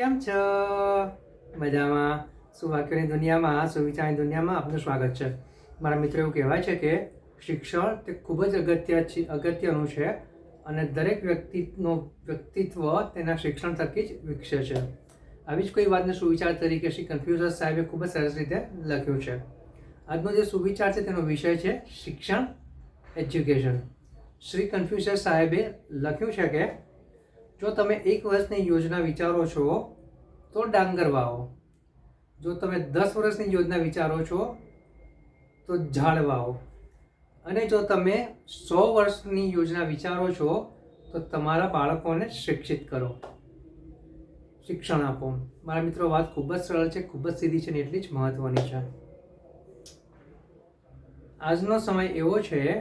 કેમ છો? મજામાં. સુવાક્યોની દુનિયામાં સુવિચારની દુનિયામાં આપનું સ્વાગત છે? મારા મિત્રો એવું કહેવાય છે કે શિક્ષણ તે ખૂબ જ અગત્ય અગત્યનું છે અને દરેક વ્યક્તિનું વ્યક્તિત્વ તેના શિક્ષણ થકી જ વિકસે છે. આવી જ કોઈ વાતને સુવિચાર તરીકે શ્રી કન્ફ્યુઝર સાહેબે ખૂબ જ સરસ રીતે લખ્યું છે. આજનો જે સુવિચાર છે તેનો વિષય છે શિક્ષણ, એજ્યુકેશન. શ્રી કન્ફ્યુઝર સાહેબે લખ્યું છે કે જો તમે એક વર્ષની યોજના વિચારો છો, તો ડાંગર વાવો. જો તમે દસ વર્ષની યોજના વિચારો છો, તો ઝાડ વાવો. અને જો તમે સો વર્ષની યોજના વિચારો છો, તો તમારા બાળકોને શિક્ષિત કરો. શિક્ષણ આપો. મારા મિત્રો, વાત ખૂબ જ સરળ છે, ખૂબ જ સીધી છે ને એટલી જ મહત્વની છે. આજનો સમય એવો છે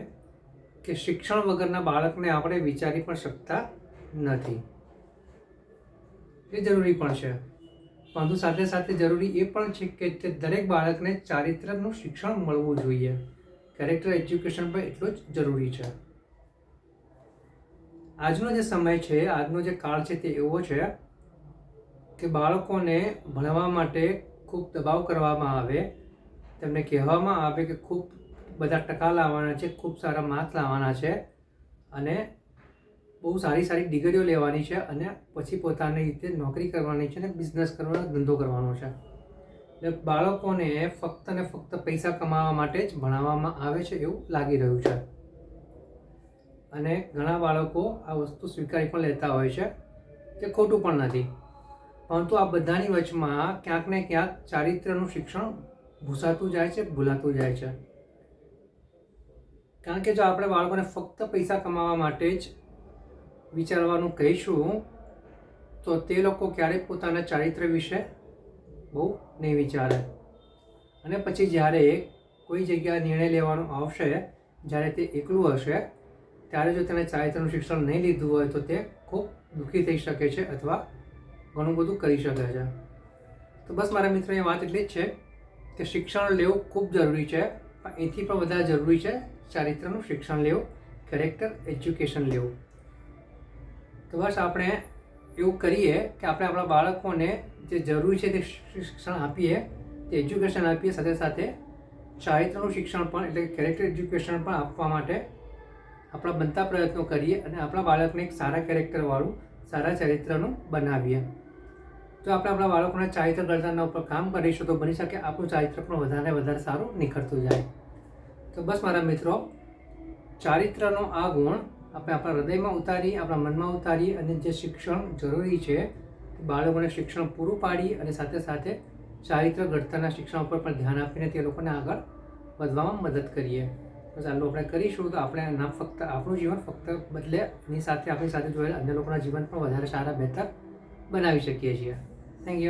કે શિક્ષણ વગરના બાળકને આપણે વિચારી પણ શકતા નથી. એ જરૂરી પણ છે. પરંતુ સાથે સાથે જરૂરી એ પણ છે કે દરેક બાળકને ચારિત્રનું શિક્ષણ મળવું જોઈએ. કેરેક્ટર એજ્યુકેશન પણ એટલું જ જરૂરી છે. આજનો જે સમય છે, આજનો જે કાળ છે તે એવો છે કે બાળકોને ભણવા માટે ખૂબ દબાવ કરવામાં આવે. તેમને કહેવામાં આવે કે ખૂબ બધા ટકા લાવવાના છે, ખૂબ સારા માર્ક્સ લાવવાના છે અને બહુ સારી સારી ડિગ્રીઓ લેવાની છે અને પછી પોતાની રીતે નોકરી કરવાની છે અને બિઝનેસ કરવાનો, ધંધો કરવાનો છે. એટલે બાળકોને ફક્ત ને ફક્ત પૈસા કમાવા માટે જ ભણાવવામાં આવે છે એવું લાગી રહ્યું છે. અને ઘણા બાળકો આ વસ્તુ સ્વીકારી પણ લેતા હોય છે કે ખોટું પણ નથી. પરંતુ આ બધાની વચમાં ક્યાંક ને ક્યાંક ચારિત્રનું શિક્ષણ ભૂસાતું જાય છે, ભૂલાતું જાય છે. કારણ કે જો આપણે બાળકોને ફક્ત પૈસા કમાવા માટે જ વિચારવાનું કહીશું, તો તે લોકો ક્યારેય પોતાના ચારિત્ર વિશે બહુ નહીં વિચારે. અને પછી જ્યારે કોઈ જગ્યાએ નિર્ણય લેવાનો આવશે, જ્યારે તે એકલું હશે, ત્યારે જો તેને ચારિત્રનું શિક્ષણ નહીં લીધું હોય, તો તે ખૂબ દુઃખી થઈ શકે છે અથવા ઘણું બધું કરી શકે છે. તો બસ મારા મિત્રોની વાત એટલી જ છે કે શિક્ષણ લેવું ખૂબ જરૂરી છે, પણ એથી પણ વધારે જરૂરી છે ચારિત્રનું શિક્ષણ લેવું કેરેક્ટર એજ્યુકેશન લેવું. તો બસ આપણે એવું કરીએ કે આપણે આપણા બાળકોને જે જરૂરી છે તે શિક્ષણ આપીએ, તે એજ્યુકેશન આપીએ, સાથે સાથે ચારિત્રનું શિક્ષણ પણ એટલે કેરેક્ટર એજ્યુકેશન પણ આપવા માટે આપણા બનતા પ્રયત્નો કરીએ અને આપણા બાળકને એક સારા કેરેક્ટરવાળું સારા ચરિત્રનું બનાવીએ. જો આપણે આપણા બાળકોને ચારિત્ર ઘડતરના ઉપર કામ કરીશું તો બની શકે આપણું ચારિત્ર પણ વધારે વધારે સારું નિખરતું જાય. તો બસ મારા મિત્રો ચારિત્રનો આ ગુણ આપણે આપણા હૃદયમાં ઉતારી, આપણા મનમાં ઉતારી અને જે શિક્ષણ જરૂરી છે બાળકોને શિક્ષણ પૂરું પાડી અને સાથે સાથે ચારિત્ર ઘડતરના શિક્ષણ ઉપર પણ ધ્યાન આપીને તે લોકોને આગળ વધવામાં મદદ કરીએ. ચાલો આપણે કરીશું તો આપણે ના ફક્ત આપણું જીવન ફક્ત બદલે એની સાથે આપણી સાથે જોયેલા અન્ય લોકોના જીવન પણ વધારે સારા, બહેતર બનાવી શકીએ છીએ. Thank you